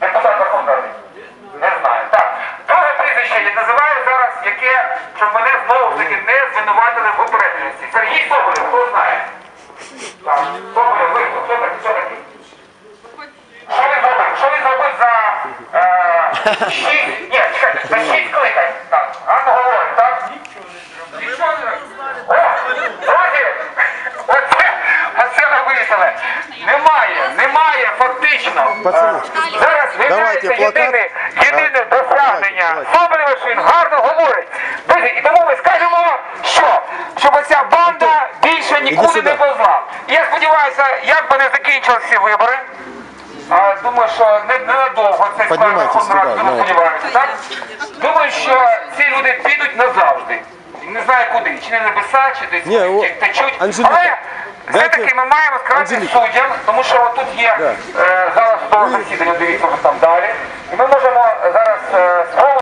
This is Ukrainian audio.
Депутат Верховної? Не знаю. Так. Друге прізвище я називаю зараз, яке, щоб мене знову ж таки не звинуватили в упередженості. Сергій Соболєв, хто знає? Так, Соболєв, ви хто такий? Хто такий? Що він зробив? Що він зробив за е, шість, ні, чекайте, за шість кликань? Так, гарно говорить, так? Нічого не зробив. О, друзі, оце, оце ви вирішили. Фактично. Пацани, Зараз виявляється єдине, єдине досягнення. давайте, Соболєв, що він гарно говорить. І тому ми скажемо, що? Щоб оця банда більше нікуди не повзла. І я сподіваюся, як би не закінчилися ці вибори, а, думаю, що не, ненадовго це Піднімайтесь Верховна Рада, ми так? Думаю, що ці. Не знаю куди, чи не небеса, чи десь Ні, о, течуть. Анжеліка, Але все-таки ми маємо сказати Анжеліка. суддям, тому що тут є Да. е, зараз судового засідання, дивіться вже там